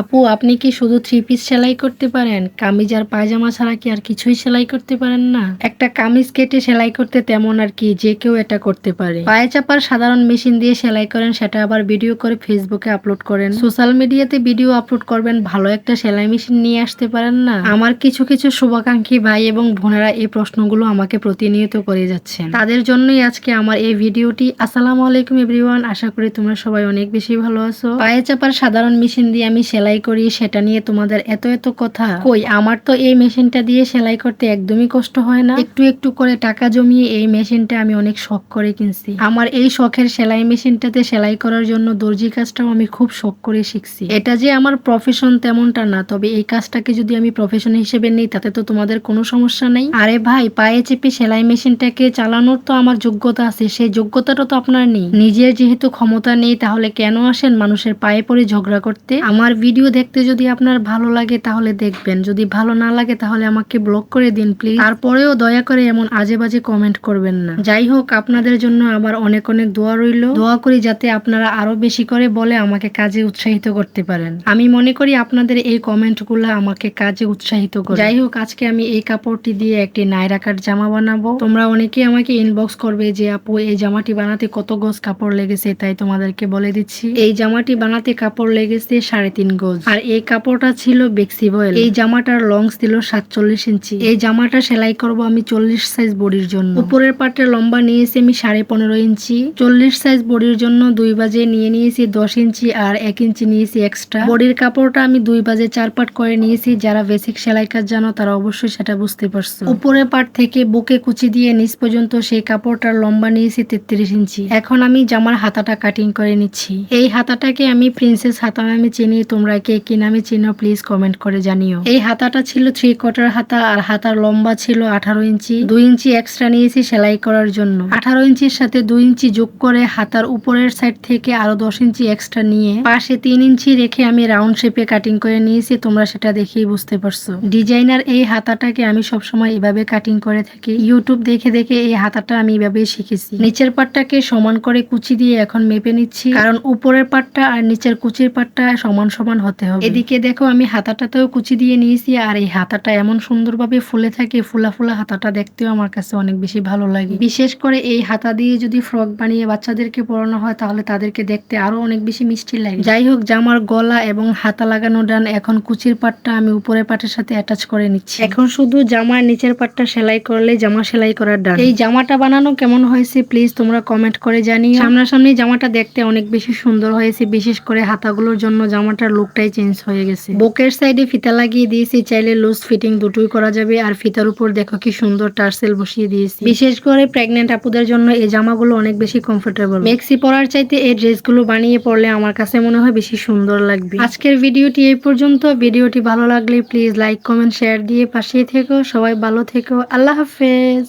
আপু, আপনি কি শুধু থ্রি পিস সেলাই করতে পারেন? কামিজ আর পায়জামা ছাড়া কি আর কিছুই সেলাই করতে পারেন না? একটা কামিজ কেটে সেলাই করতে তেমন আর কি যে কেউ এটা করতে পারে। পায়ে চাপার সাধারণ মেশিন দিয়ে সেলাই করেন, সেটা আবার ভিডিও করে ফেসবুকে আপলোড করেন। সোশ্যাল মিডিয়াতে ভিডিও আপলোড করবেন, ভালো একটা সেলাই মেশিন নিয়ে আসতে পারেন না। আমার কিছু কিছু শুভাকাঙ্ক্ষী ভাই এবং বোনেরা এই প্রশ্নগুলো আমাকে প্রতিনিয়ত করে যাচ্ছেন। তাদের জন্যই আজকে আমার এই ভিডিওটি আসসালামু আলাইকুম এভরিওয়ান আশা করি তোমরা সবাই অনেক বেশি ভালো আছো। পায়ে চাপার সাধারণ মেশিন দিয়ে আমি সেলাই করি, সেটা নিয়ে তোমাদের এত এত কথা। কই, আমার তো এই মেশিনটা দিয়ে সেলাই করতে একদমই কষ্ট হয় না। একটু একটু করে টাকা জমিয়ে এই মেশিনটা আমি অনেক শখ করে কিনছি। আমার এই শখের সেলাই মেশিনটাতে সেলাই করার জন্য দর্জি কাজটাও আমি খুব শখ করে শিখছি। এটা যে আমার প্রফেশন তেমনটা না, তবে এই কাজটাকে যদি আমি প্রফেশন হিসেবে নিই, তাতে তো তোমাদের কোনো সমস্যা নেই। আরে ভাই, পায়ে চেপে সেলাই মেশিনটাকে চালানোর তো আমার যোগ্যতা আছে, সেই যোগ্যতাটা তো আপনার নেই। নিজের যেহেতু ক্ষমতা নেই, তাহলে কেন আসেন মানুষের পায়ে পড়ে ঝগড়া করতে? আমার ভিডিও দেখতে যদি আপনার ভালো লাগে তাহলে দেখবেন। যদি ভালো না লাগে তাহলে আমাকে ব্লক করে দিন প্লিজ তারপরেও দয়া করে এমন আজে বাজে কমেন্ট করবেন না। যাই হোক, আপনাদের জন্য আবার অনেক অনেক দোয়া রইল। দোয়া করি যাতে আপনারা আরও বেশি করে বলে আমাকে কাজে উৎসাহিত করতে পারেন। আমি মনে করি আপনাদের এই কমেন্টগুলো আমাকে কাজে উৎসাহিত করে। যাই হোক, আজকে আমি এই কাপড়টি দিয়ে একটি নাইরাকার জামা বানাবো। তোমরা অনেকে আমাকে ইনবক্স করবে যে, আপু, এই জামাটি বানাতে কত গজ কাপড় লেগেছে? তাই তোমাদেরকে বলে দিচ্ছি। এই জামাটি বানাতে কাপড় লেগেছে সাড়ে তিন গজ। আর এই কাপড়টা ছিল বেক্সিবয়েল এই জামাটার লং ছিল সাতচল্লিশ ইঞ্চি। এই জামাটা সেলাই করব আমি চল্লিশ সাইজ বডির জন্য। উপরের পাটের লম্বা নিয়েছি আমি সাড়ে পনেরো ইঞ্চি। চল্লিশ সাইজ বডির জন্য দুই বাজে নিয়ে নিয়েছি দশ ইঞ্চি আর এক ইঞ্চি নিয়েছি এক্সট্রা। বডির কাপড়টা আমি দুই বাজে চার পাট করে নিয়েছি। যারা বেসিক সেলাই কাজ জানো, তারা অবশ্যই সেটা বুঝতে পারছ। উপরের পাট থেকে বুকে কুচি দিয়ে নিচ পর্যন্ত সেই কাপড়টার লম্বা নিয়েছি তেত্রিশ ইঞ্চি। এখন আমি জামার হাতাটা কাটিং করে নিচ্ছি। এই হাতাটাকে আমি প্রিন্সেস হাতা নামে চিনি, তোমরা কে কি নামে চিনো প্লিজ কমেন্ট করে জানিও। এই হাতাটা ছিল থ্রি কোয়ার্টার হাতা আর হাতার লম্বা ছিল আঠারো ইঞ্চি। দুই ইঞ্চি এক্সট্রা নিয়েছি সেলাই করার জন্য। আঠারো ইঞ্চির সাথে দুই ইঞ্চি যোগ করে হাতার উপরের সাইড থেকে আরও দশ ইঞ্চি এক্সট্রা নিয়ে পাশে তিন ইঞ্চি রেখে আমি রাউন্ড শেপে কাটিং করে নিয়েছি, তোমরা সেটা দেখেই বুঝতে পারছ। ডিজাইনার এই হাতাটাকে আমি সবসময় এভাবে কাটিং করে থাকি। ইউটিউব দেখে দেখে এই হাতাটা আমি এভাবেই শিখেছি। নিচের পাটটাকে সমান করে কুচি দিয়ে এখন মেপে নিচ্ছি। কারণ উপরের পাটটা আর নিচের কুচির পাটটা সমান সমান হতে হবে। এদিকে দেখো আমি হাতাটাতেও কুচি দিয়ে নিয়েছি আর এই হাতাটা এমন সুন্দরভাবে ফুলে থাকে, ফুলা ফুলা হাতাটা দেখতেও আমার কাছে অনেক বেশি ভালো লাগে। বিশেষ করে এই হাতা দিয়ে যদি ফ্রক বানিয়ে বাচ্চাদেরকে পরানো হয় তাহলে তাদেরকে দেখতে আরও অনেক বেশি মিষ্টি লাগে। যাই হোক, জামার গলা এবং হাতা লাগানো ডান এখন কুচির পাটটা আমি উপরের পাটের সাথে অ্যাটাচ করে নিচ্ছি। এখন শুধু জামার নিচের পাটটা সেলাই করলে জামা সেলাই করার ডান। এই জামাটা বানানো কেমন হয়েছে প্লিজ তোমরা কমেন্ট করে জানিও। সামনাসামনি জামাটা দেখতে অনেক বেশি সুন্দর হয়েছে, বিশেষ করে হাতাগুলোর জন্য জামাটার লুকটাই চেঞ্জ হয়ে গেছে। বুকের সাইডে ফিতা লাগিয়ে দিয়েছি চাইলে লুজ ফিটিং দুটোই করা যাবে আর ফিতার উপর দেখো কি সুন্দর টার্সেল বসিয়ে দিয়েছি। বিশেষ করে প্রেগনেন্ট আপুদের জন্য এই জামাগুলো অনেক বেশি কমফোর্টেবল মেক্সি পরার চাইতে এই ড্রেসগুলো বানিয়ে পরলে আমার কাছে মনে হয় বেশি সুন্দর লাগবে। আজকের ভিডিওটি এই পর্যন্ত। ভিডিওটি ভালো লাগলে প্লিজ লাইক কমেন্ট শেয়ার দিয়ে পাশে থেকো। সবাই ভালো থেকো। আল্লাহ হাফেজ।